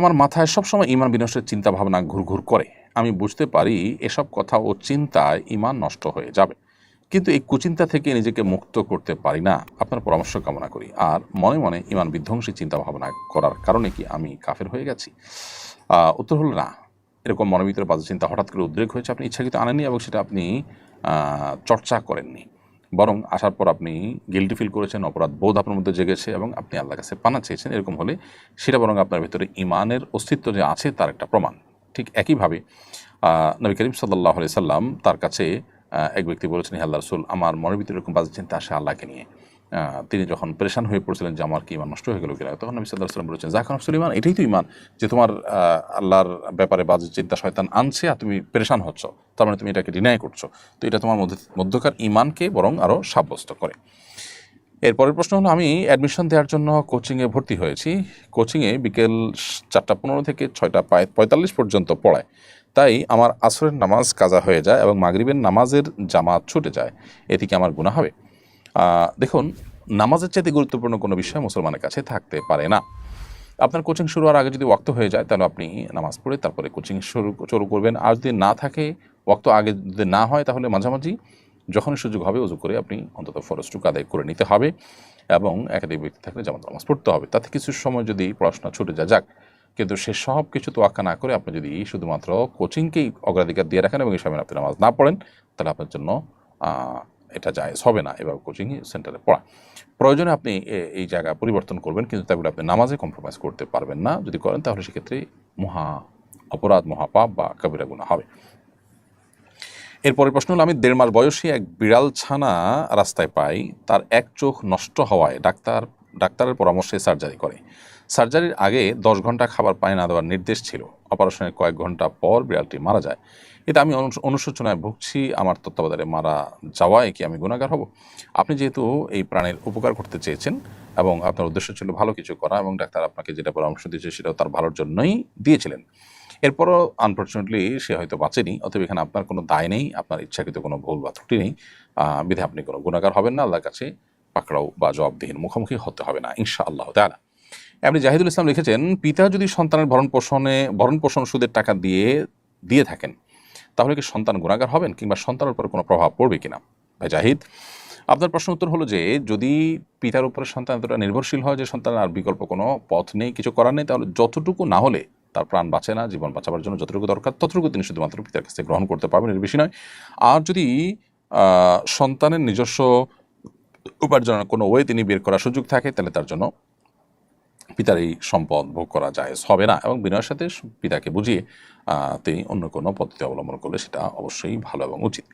আমার মাথায় সবসময় ইমান বিনষ্টের চিন্তা ভাবনা ঘুরঘুর করে। আমি বুঝতে পারি এসব কথা ও চিন্তায় ইমান নষ্ট হয়ে যাবে। কিন্তু এই কুচিন্তা থেকে নিজেকে মুক্ত করতে পারি না। আপনার পরামর্শ কামনা করি। আর মনে মনে ইমান বিধ্বংসী চিন্তা ভাবনা করার কারণে কি আমি কাফের হয়ে গেছি? উত্তর হলো না। এরকম মনের ভিতরে বাজে চিন্তা হঠাৎ করে উদ্রেক হয়েছে, আপনি ইচ্ছাকৃত আনেননি এবং সেটা আপনি চর্চা করেননি। বরং আসার পর আপনি গিল্টি ফিল করেছেন অপরাধ বোধ আপনার মধ্যে জেগেছে এবং আপনি আল্লাহ কাছে পানা চেয়েছেন, এরকম হলে সেটা বরং আপনার ভিতরে ইমানের অস্তিত্ব যে আছে তার একটা প্রমাণ। ঠিক একইভাবে নবী করিম সাল্লাহ সাল্লাম তার কাছে এক ব্যক্তি বলেছেন, হে আল্লাহ রসুল, আমার মনের ভিতরে এরকম বাজে চিন্তা আসে আল্লাহকে নিয়ে। তিনি যখন পরেশান হয়ে পড়ছিলেন যে আমার কি ইমান নষ্ট হয়ে গেল কিনা, তখন নবী সাল্লাহ সাল্লাম বলেছেন জাকান ইমান এটাই তো ইমান যে তোমার আল্লাহর ব্যাপারে বাজে চিন্তা শয়তান আনছে আর তুমি পরেশান হচ্ছ। তার মানে তুমি এটাকে ডিনাই করছ। তো এটা তোমার মধ্যে, মধ্যকার ইমানকে বরং আরও সাব্যস্ত করে। এরপরের প্রশ্ন হলো, আমি অ্যাডমিশন দেওয়ার জন্য কোচিংয়ে ভর্তি হয়েছি। কোচিংয়ে বিকেল চারটা পনেরো থেকে ছয়টা পায়, পঁয়তাল্লিশ পর্যন্ত পড়ায়। তাই আমার আসরের নামাজ কাজা হয়ে যায় এবং মাগরিবের নামাজের জামাত ছুটে যায়। এতে কি আমার গুণা হবে? দেখুন, নামাজের চাইতে গুরুত্বপূর্ণ কোনো বিষয় মুসলমানের কাছে থাকতে পারে না। আপনার কোচিং শুরু হওয়ার আগে যদি ওয়াক্ত হয়ে যায়, তাহলে আপনি নামাজ পড়ে তারপরে কোচিং শুরু শুরু করবেন। আর যদি না থাকে, ওয়াক্ত আগে যদি না হয়, তাহলে মাঝামাঝি যখন সুযোগ হবে, উজু করে আপনি অন্তত ফরজটুকু আদায় করে নিতে হবে এবং একাধিক ব্যক্তি থাকলে জামাত নামাজ পড়তে হবে। তাতে কিছু সময় যদি পড়াশোনা ছুটে যা যাক, কিন্তু সে সব কিছু তো তোয়াক্কা না করে আপনি যদি শুধুমাত্র কোচিংকেই অগ্রাধিকার দিয়ে রাখেন এবং এই সময় আপনি নামাজ না পড়েন, তাহলে আপনার জন্য এটা জায়েজ হবে না এবার কোচিং সেন্টারে পড়া। প্রয়োজনে আপনি এই জায়গা পরিবর্তন করবেন, কিন্তু তাগুলো আপনি নামাজে কম্প্রোমাইজ করতে পারবেন না। যদি করেন, তাহলে সেক্ষেত্রে মহা অপরাধ, মহাপাপ বা কবিরা গুণা হবে। এরপরের প্রশ্ন হলো, আমি দেড় মাস বয়সী এক বিড়াল ছানা রাস্তায় পাই, তার এক চোখ নষ্ট হওয়ায় ডাক্তার ডাক্তারের পরামর্শে সার্জারি করে। সার্জারির আগে দশ ঘণ্টা খাবার পানি না দেওয়ার নির্দেশ ছিল। অপারেশনের কয়েক ঘণ্টা পর বিড়ালটি মারা যায়। এতে আমি অনুশোচনায় ভুগছি, আমার তত্ত্বাবধানে মারা যাওয়ায় কি আমি গুণাগার হব? আপনি যেহেতু এই প্রাণের উপকার করতে চেয়েছেন এবং আপনার উদ্দেশ্য ছিল ভালো কিছু করা এবং ডাক্তার আপনাকে যেটা পরামর্শ দিয়েছে সেটাও তার ভালোর জন্যই দিয়েছিলেন। এরপরও আনফর্চুনেটলি সে হয়তো বাঁচেনি, অতএব এখানে আপনার কোনো দায় নেই, আপনার ইচ্ছাকৃত কোনো ভুল বা ত্রুটি নেই। বিধে আপনি কোনো গুণাগার হবেন না, আল্লাহর কাছে পাকড়াও বা জবাবদিহির মুখোমুখি হতে হবে না ইনশা আল্লাহ তালা আপনি জাহিদুল ইসলাম লিখেছেন, পিতা যদি সন্তানের ভরণ পোষণে, ভরণ পোষণ সুদের টাকা দিয়ে দিয়ে থাকেন, তাহলে কি সন্তান গুণাগার হবেন কিংবা সন্তানের উপর কোনো প্রভাব পড়বে কিনা? ভাই জাহিদ, আপনার প্রশ্ন উত্তর হলো যে, যদি পিতার উপরে সন্তান এতটা নির্ভরশীল হয় যে সন্তানের আর বিকল্প কোনো পথ নেই, কিছু করার নেই, তাহলে যতটুকু না হলে তার প্রাণ বাঁচে না, জীবন বাঁচাবার জন্য যতটুকু দরকার, ততটুকু তিনি শুধুমাত্র পিতার কাছে গ্রহণ করতে পারবেন এর বেশি নয়। আর যদি সন্তানের নিজস্ব উপার্জনের কোনো ওয়ে তিনি বের করার সুযোগ থাকে, তাহলে তার জন্য পিতার এই সম্পদ ভোগ করা যায় হবে না এবং বিনয়ের সাথে পিতাকে বুঝিয়ে তিনি অন্য কোনো পদ্ধতি অবলম্বন করলে সেটা অবশ্যই ভালো এবং উচিত।